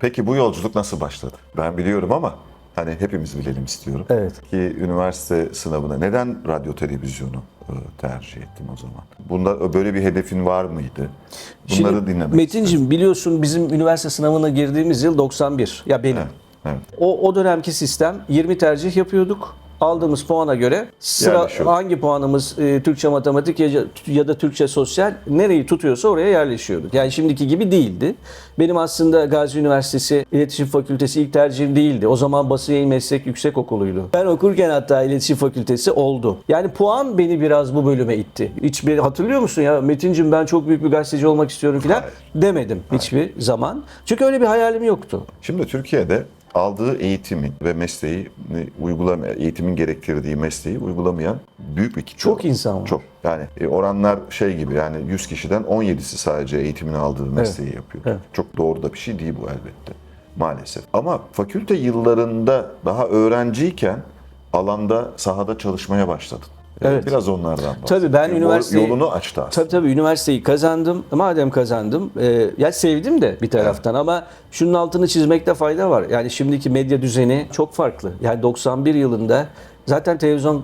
Peki bu yolculuk nasıl başladı? Ben biliyorum ama hani hepimiz bilelim istiyorum. Evet. Ki üniversite sınavına neden radyo televizyonu e, tercih ettin o zaman? Bunda böyle bir hedefin var mıydı? Bunları Şimdi dinlemek Metin'cim biliyorsun bizim üniversite sınavına girdiğimiz yıl 91. Ya benim. isterim. Evet. O, o dönemki sistem 20 tercih yapıyorduk. Aldığımız puana göre sıra Yerleşiyordu. hangi puanımız e, Türkçe matematik ya, ya da Türkçe sosyal nereyi tutuyorsa oraya yerleşiyorduk. Yani şimdiki gibi değildi. Benim aslında Gazi Üniversitesi İletişim Fakültesi ilk tercihim değildi. O zaman Basın Yayın Meslek Yüksek Okulu'ydu. Ben okurken hatta İletişim Fakültesi oldu. Yani puan beni biraz bu bölüme itti. Hiç bir hatırlıyor musun ya Metin'cim ben çok büyük bir gazeteci olmak istiyorum falan Hayır. demedim hiçbir zaman. Çünkü öyle bir hayalim yoktu. Şimdi Türkiye'de aldığı eğitimin ve mesleği uygulamayan, eğitimin gerektirdiği mesleği uygulamayan büyük bir kitle Çok insan var. Çok. Yani e, oranlar şey gibi yani 100 kişiden 17'si sadece eğitimini aldığı mesleği yapıyor. Evet. Çok doğru da bir şey değil bu elbette. Maalesef. Ama fakülte yıllarında daha öğrenciyken alanda, sahada çalışmaya başladın. Evet. Biraz onlardan bahset. Tabii ben üniversiteyi- Yolunu açtı aslında. Tabii tabii üniversiteyi kazandım. Madem kazandım, e, ya sevdim de bir taraftan ama şunun altını çizmekte fayda var. Yani şimdiki medya düzeni çok farklı. Yani 91 yılında zaten televizyon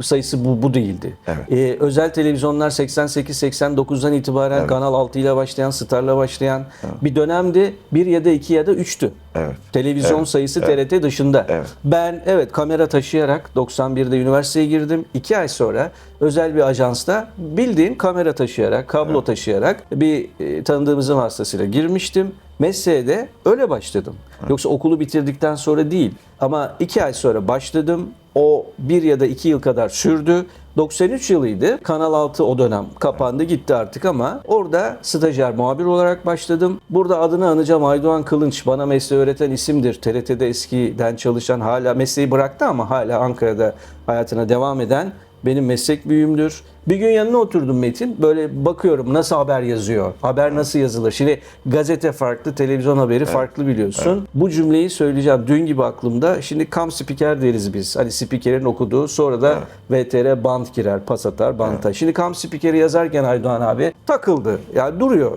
sayısı bu, bu değildi. Evet. E, özel televizyonlar 88-89'dan itibaren Evet. Kanal 6 ile başlayan, Star'la başlayan bir dönemdi. Bir ya da iki ya da üçtü. Evet. Televizyon Evet, sayısı evet. TRT dışında. Evet. Ben evet kamera taşıyarak 91'de üniversiteye girdim. 2 ay sonra özel bir ajansta bildiğin kamera taşıyarak, kablo taşıyarak bir e, tanıdığımızın vasıtasıyla girmiştim. Mesleğe de öyle başladım. Yoksa okulu bitirdikten sonra değil. Ama 2 ay sonra başladım. O bir ya da iki yıl kadar sürdü. 93 yılıydı. Kanal 6 o dönem kapandı gitti artık ama orada stajyer muhabir olarak başladım. Burada adını anacağım Aydoğan Kılınç. Bana mesleği öğreten isimdir. TRT'de eskiden çalışan hala mesleği bıraktı ama hala Ankara'da hayatına devam eden benim meslek büyüğümdür. Bir gün yanına oturdum Metin. Böyle bakıyorum nasıl haber yazıyor. Haber nasıl yazılır. Şimdi gazete farklı, televizyon haberi farklı biliyorsun. Bu cümleyi söyleyeceğim. Dün gibi aklımda. Şimdi kam spiker deriz biz. Hani spikerin okuduğu. Sonra da VTR band girer, pas atar, banta. Şimdi kam spikeri yazarken Aydoğan abi takıldı. Yani duruyor.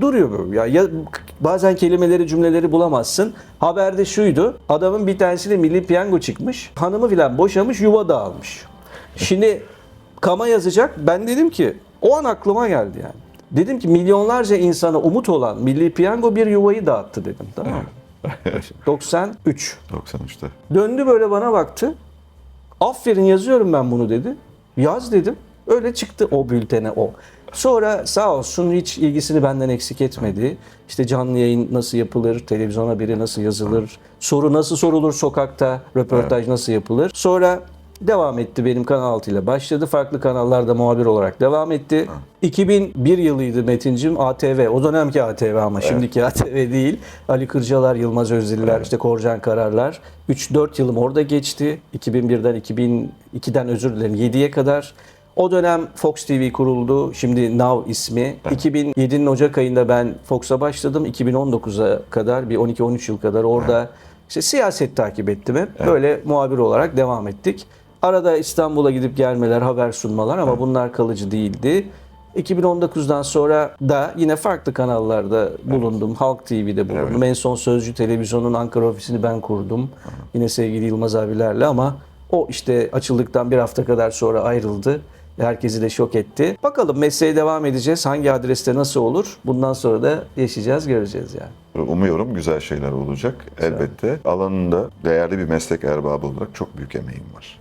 Duruyor böyle. Ya, ya bazen kelimeleri, cümleleri bulamazsın. Haberde şuydu. Adamın bir tanesiyle milli piyango çıkmış. Hanımı filan boşamış, yuva dağılmış. Şimdi kama yazacak. Ben dedim ki o an aklıma geldi yani. Dedim ki milyonlarca insana umut olan Milli Piyango bir yuvayı dağıttı dedim. Tamam mı? 93. 93'te. Döndü böyle bana baktı. Aferin yazıyorum ben bunu dedi. Yaz dedim. Öyle çıktı o bültene o. Sonra sağ olsun hiç ilgisini benden eksik etmedi. İşte canlı yayın nasıl yapılır, televizyon haberi nasıl yazılır, soru nasıl sorulur sokakta, röportaj nasıl yapılır. Sonra devam etti benim Kanal 6 ile başladı. Farklı kanallarda muhabir olarak devam etti. 2001 yılıydı Metin'cim ATV. O dönemki ATV ama şimdiki ATV değil. Ali Kırcalar, Yılmaz Özdililer, işte Korcan Kararlar. 3-4 yılım orada geçti. 2001'den 2002'den özür dilerim 7'ye kadar. O dönem Fox TV kuruldu. Şimdi Now ismi. 2007'nin Ocak ayında ben Fox'a başladım. 2019'a kadar bir 12-13 yıl kadar orada işte siyaset takip ettim hep. Böyle muhabir olarak devam ettik. Arada İstanbul'a gidip gelmeler, haber sunmalar ama bunlar kalıcı değildi. 2019'dan sonra da yine farklı kanallarda bulundum. Halk TV'de bulundum. En son Sözcü Televizyon'un Ankara ofisini ben kurdum. Yine sevgili Yılmaz abilerle ama o işte açıldıktan bir hafta kadar sonra ayrıldı. Herkesi de şok etti. Bakalım mesleğe devam edeceğiz. Hangi adreste nasıl olur? Bundan sonra da yaşayacağız, göreceğiz yani. Umuyorum güzel şeyler olacak. Elbette alanında değerli bir meslek erbabı olarak çok büyük emeğim var.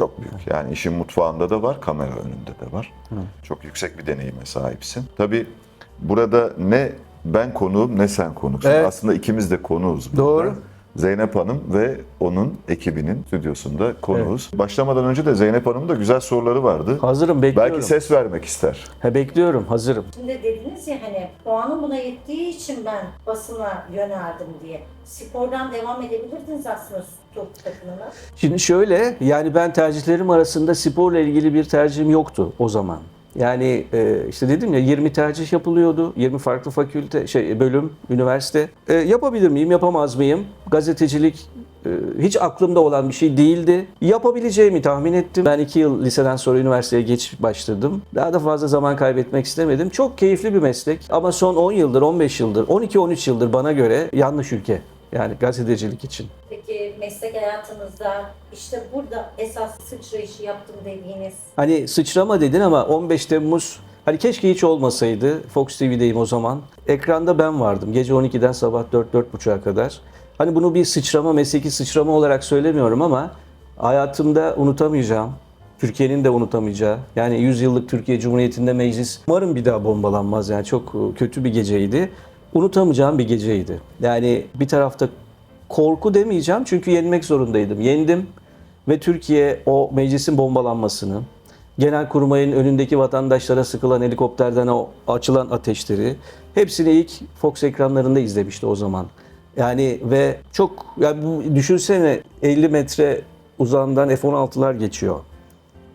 Çok büyük. Yani işin mutfağında da var, kamera önünde de var. Çok yüksek bir deneyime sahipsin. Tabii burada ne ben konuğum ne sen konuksun. Evet. Aslında ikimiz de konuğuz burada. Doğru. Zeynep Hanım ve onun ekibinin stüdyosunda konuğuz. Başlamadan önce de Zeynep Hanım'ın da güzel soruları vardı. Hazırım, bekliyorum. Belki ses vermek ister. Ha, bekliyorum, hazırım. Şimdi dediniz ya hani puanım buna yettiği için ben basına yöneldim diye. Spordan devam edebilirdiniz aslında top takımına. Şimdi şöyle, yani ben tercihlerim arasında sporla ilgili bir tercihim yoktu o zaman. Yani e, işte dedim ya 20 tercih yapılıyordu. 20 farklı fakülte, şey bölüm, üniversite. E, yapabilir miyim, yapamaz mıyım? Gazetecilik e, hiç aklımda olan bir şey değildi. Yapabileceğimi tahmin ettim. Ben iki yıl liseden sonra üniversiteye geç başladım. Daha da fazla zaman kaybetmek istemedim. Çok keyifli bir meslek ama son 10 yıldır, 15 yıldır, 12-13 yıldır bana göre yanlış ülke. Yani gazetecilik için. Peki meslek hayatınızda işte burada esas sıçrayışı yaptım dediğiniz Hani sıçrama dedin ama 15 Temmuz hani keşke hiç olmasaydı. Fox TV'deyim o zaman. Ekranda ben vardım. Gece 12'den sabah 4-4.30'a kadar. Hani bunu bir sıçrama, mesleki sıçrama olarak söylemiyorum ama hayatımda unutamayacağım. Türkiye'nin de unutamayacağı. Yani 100 yıllık Türkiye Cumhuriyeti'nde meclis umarım bir daha bombalanmaz. Yani çok e, kötü bir geceydi. Unutamayacağım bir geceydi. Yani bir tarafta korku demeyeceğim çünkü yenmek zorundaydım. Yendim ve Türkiye o meclisin bombalanmasını, Genelkurmay'ın önündeki vatandaşlara sıkılan helikopterden o açılan ateşleri hepsini ilk Fox ekranlarında izlemişti o zaman. Yani ve çok yani bu düşünsene 50 metre uzağından F-16'lar geçiyor.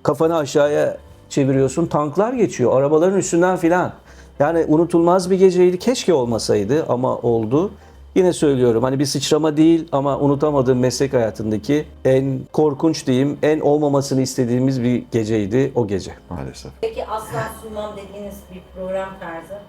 Kafanı aşağıya çeviriyorsun tanklar geçiyor arabaların üstünden filan. Yani unutulmaz bir geceydi. Keşke olmasaydı ama oldu. Yine söylüyorum hani bir sıçrama değil ama unutamadığım meslek hayatındaki en korkunç diyeyim, en olmamasını istediğimiz bir geceydi o gece. Maalesef. peki asla sunmam dediğiniz bir program tarzı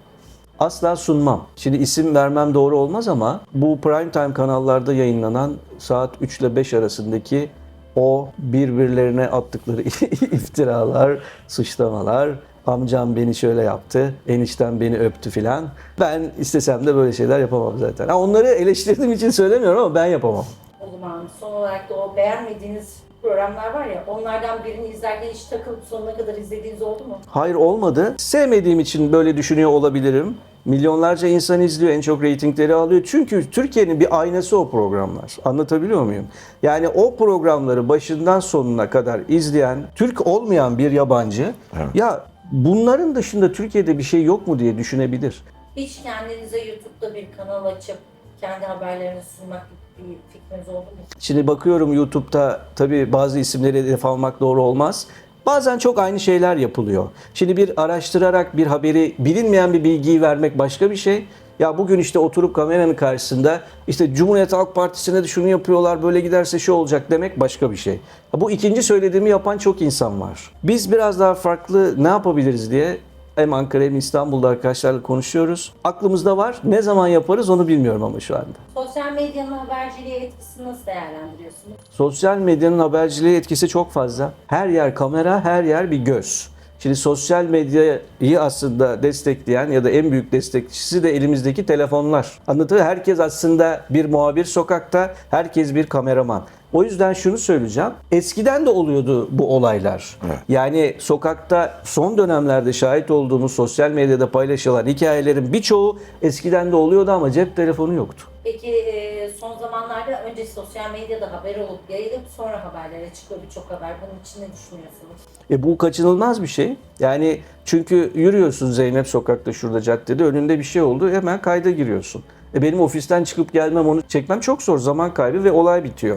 Asla sunmam. Şimdi isim vermem doğru olmaz ama bu prime time kanallarda yayınlanan saat 3 ile 5 arasındaki o birbirlerine attıkları iftiralar, suçlamalar, amcam beni şöyle yaptı, eniştem beni öptü filan. Ben istesem de böyle şeyler yapamam zaten. Ha, onları eleştirdiğim için söylemiyorum ama ben yapamam. o zaman son olarak da o beğenmediğiniz programlar var ya onlardan birini izlerken hiç takılıp sonuna kadar izlediğiniz oldu mu? Hayır olmadı. Sevmediğim için böyle düşünüyor olabilirim. Milyonlarca insan izliyor, en çok reytingleri alıyor. Çünkü Türkiye'nin bir aynası o programlar. Anlatabiliyor muyum? Yani o programları başından sonuna kadar izleyen, Türk olmayan bir yabancı, Evet. ya bunların dışında Türkiye'de bir şey yok mu diye düşünebilir. Hiç kendinize YouTube'da bir kanal açıp kendi haberlerini sunmak bir fikriniz oldu mu? Şimdi bakıyorum YouTube'da tabii bazı isimleri hedef almak doğru olmaz. Bazen çok aynı şeyler yapılıyor. Şimdi bir araştırarak bir haberi bilinmeyen bir bilgiyi vermek başka bir şey. Ya bugün işte oturup kameranın karşısında işte Cumhuriyet Halk Partisi'ne de şunu yapıyorlar böyle giderse şu olacak demek başka bir şey. Bu ikinci söylediğimi yapan çok insan var. Biz biraz daha farklı ne yapabiliriz diye hem Ankara hem İstanbul'da arkadaşlarla konuşuyoruz. Aklımızda var. Ne zaman yaparız onu bilmiyorum ama şu anda. Sosyal medyanın haberciliğe etkisini nasıl değerlendiriyorsunuz? Sosyal medyanın haberciliğe etkisi çok fazla. Her yer kamera, her yer bir göz. Şimdi sosyal medyayı aslında destekleyen ya da en büyük destekçisi de elimizdeki telefonlar. Anlatıyor. Herkes aslında bir muhabir sokakta, herkes bir kameraman. O yüzden şunu söyleyeceğim. Eskiden de oluyordu bu olaylar. Evet. Yani sokakta son dönemlerde şahit olduğumuz sosyal medyada paylaşılan hikayelerin birçoğu eskiden de oluyordu ama cep telefonu yoktu. Peki e, son zamanlarda önce sosyal medyada haber olup yayılıp sonra haberlere çıkıyor birçok haber. Bunun için ne düşünüyorsunuz? E bu kaçınılmaz bir şey. Yani çünkü yürüyorsun Zeynep sokakta şurada caddede önünde bir şey oldu hemen kayda giriyorsun. E benim ofisten çıkıp gelmem onu çekmem çok zor zaman kaybı ve olay bitiyor.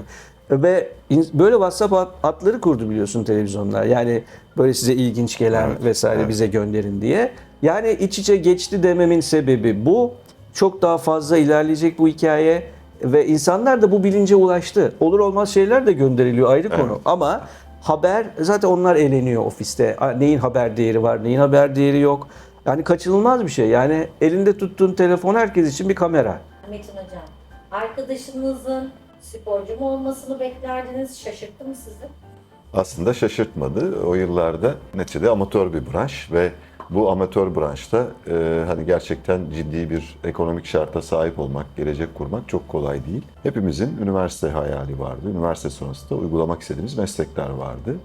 E Ve böyle WhatsApp hat- hatları kurdu biliyorsun televizyonlar. Yani böyle size ilginç gelen Evet, vesaire evet. bize gönderin diye. Yani iç içe geçti dememin sebebi bu. Çok daha fazla ilerleyecek bu hikaye ve insanlar da bu bilince ulaştı. Olur olmaz şeyler de gönderiliyor ayrı konu. Ama haber zaten onlar eğleniyor ofiste. Neyin haber değeri var, neyin haber değeri yok. Yani kaçınılmaz bir şey. Yani elinde tuttuğun telefon herkes için bir kamera. Metin Hocam, arkadaşınızın sporcu mu olmasını beklerdiniz? Şaşırttı mı sizi? Aslında şaşırtmadı. O yıllarda neticede amatör bir branş ve bu amatör branşta e, hani gerçekten ciddi bir ekonomik şarta sahip olmak, gelecek kurmak çok kolay değil. Hepimizin üniversite hayali vardı. Üniversite sonrasında uygulamak istediğimiz meslekler vardı.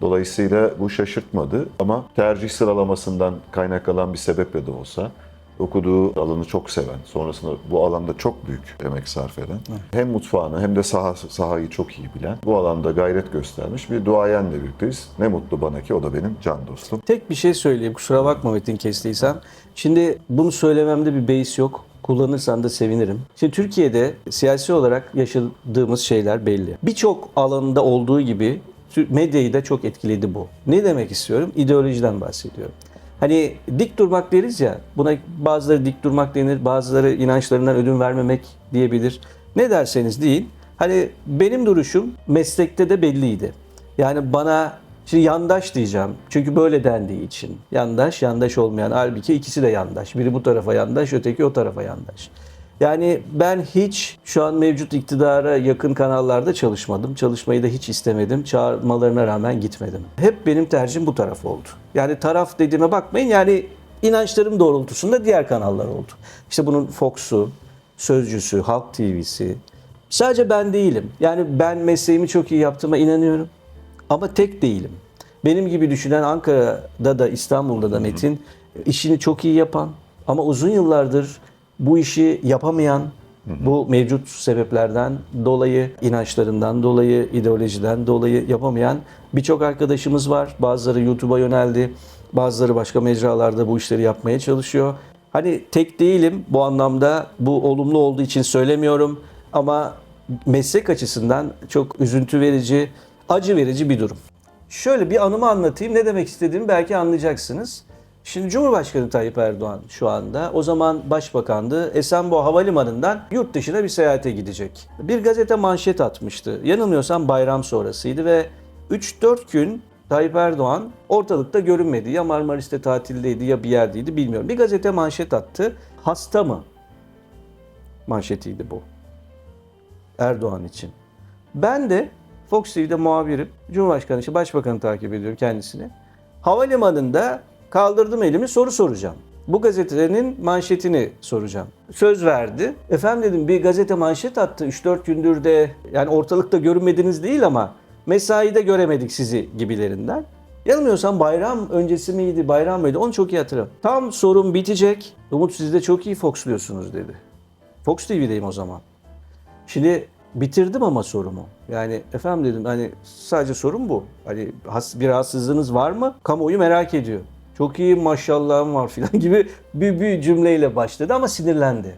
Dolayısıyla bu şaşırtmadı ama tercih sıralamasından kaynaklanan bir sebeple de olsa okuduğu alanı çok seven, sonrasında bu alanda çok büyük emek sarf eden, hem mutfağını hem de saha, sahayı çok iyi bilen, bu alanda gayret göstermiş bir duayenle birlikteyiz. Ne mutlu bana ki o da benim can dostum. Tek bir şey söyleyeyim kusura bakma Metin kestiysem. Şimdi bunu söylememde bir beis yok. Kullanırsan da sevinirim. Şimdi Türkiye'de siyasi olarak yaşadığımız şeyler belli. Birçok alanında olduğu gibi medyayı da çok etkiledi bu. Ne demek istiyorum? İdeolojiden bahsediyorum. Hani dik durmak deriz ya, buna bazıları dik durmak denir, bazıları inançlarından ödün vermemek diyebilir. Ne derseniz deyin. Hani benim duruşum meslekte de belliydi. Yani bana şimdi yandaş diyeceğim. Çünkü böyle dendiği için. Yandaş, yandaş olmayan. Halbuki ikisi de yandaş. Biri bu tarafa yandaş, öteki o tarafa yandaş. Yani ben hiç şu an mevcut iktidara yakın kanallarda çalışmadım. Çalışmayı da hiç istemedim. Çağırmalarına rağmen gitmedim. Hep benim tercihim bu taraf oldu. Yani taraf dediğime bakmayın. Yani inançlarım doğrultusunda diğer kanallar oldu. İşte bunun Fox'u, Sözcüsü, Halk TV'si. Sadece ben değilim. Yani ben mesleğimi çok iyi yaptığıma inanıyorum. Ama tek değilim. Benim gibi düşünen Ankara'da da İstanbul'da da Metin işini çok iyi yapan ama uzun yıllardır bu işi yapamayan bu mevcut sebeplerden dolayı, inançlarından dolayı, ideolojiden dolayı yapamayan birçok arkadaşımız var. Bazıları YouTube'a yöneldi. Bazıları başka mecralarda bu işleri yapmaya çalışıyor. Hani tek değilim bu anlamda bu olumlu olduğu için söylemiyorum ama meslek açısından çok üzüntü verici, acı verici bir durum. Şöyle bir anımı anlatayım. Ne demek istediğimi belki anlayacaksınız. Şimdi Cumhurbaşkanı Tayyip Erdoğan şu anda o zaman başbakandı. Esenboğa Havalimanı'ndan yurt dışına bir seyahate gidecek. Bir gazete manşet atmıştı. Yanılmıyorsam bayram sonrasıydı ve 3-4 gün Tayyip Erdoğan ortalıkta görünmedi. Ya Marmaris'te tatildeydi ya bir yerdeydi bilmiyorum. Bir gazete manşet attı. Hasta mı? Manşetiydi bu. Erdoğan için. Ben de Fox TV'de muhabirim. Cumhurbaşkanı için başbakanı takip ediyorum kendisini. Havalimanında kaldırdım elimi soru soracağım. Bu gazetenin manşetini soracağım. Söz verdi. Efendim dedim bir gazete manşet attı. 3-4 gündür de yani ortalıkta görünmediniz değil ama mesaide göremedik sizi gibilerinden. Yanılmıyorsam bayram öncesi miydi, bayram mıydı onu çok iyi hatırlıyorum. Tam sorun bitecek. Umut siz de çok iyi Fox'luyorsunuz dedi. Fox TV'deyim o zaman. Şimdi bitirdim ama sorumu. Yani efendim dedim hani sadece sorun bu. Hani bir rahatsızlığınız var mı? Kamuoyu merak ediyor. Çok iyi maşallahım var filan gibi bir, bir cümleyle başladı ama sinirlendi.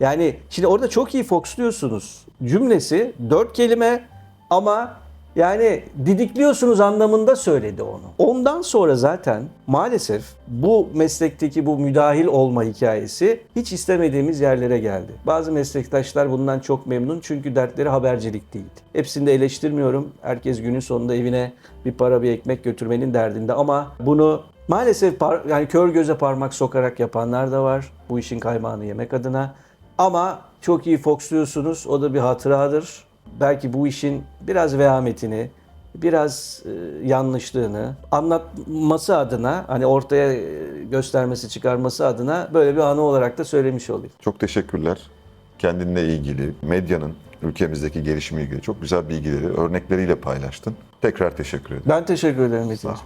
Yani şimdi orada çok iyi foxluyorsunuz. Cümlesi dört kelime ama yani didikliyorsunuz anlamında söyledi onu. Ondan sonra zaten maalesef bu meslekteki bu müdahil olma hikayesi hiç istemediğimiz yerlere geldi. Bazı meslektaşlar bundan çok memnun çünkü dertleri habercilik değil. Hepsini de eleştirmiyorum. Herkes günün sonunda evine bir para bir ekmek götürmenin derdinde ama bunu maalesef yani kör göze parmak sokarak yapanlar da var. Bu işin kaymağını yemek adına. Ama çok iyi foxluyorsunuz. O da bir hatıradır belki bu işin biraz vehametini, biraz e, yanlışlığını anlatması adına hani ortaya e, göstermesi, çıkarması adına böyle bir anı olarak da söylemiş olayım. Çok teşekkürler. Kendinle ilgili, medyanın ülkemizdeki gelişimiyle ilgili çok güzel bilgileri örnekleriyle paylaştın. Tekrar teşekkür ederim. Ben teşekkür ederim ol.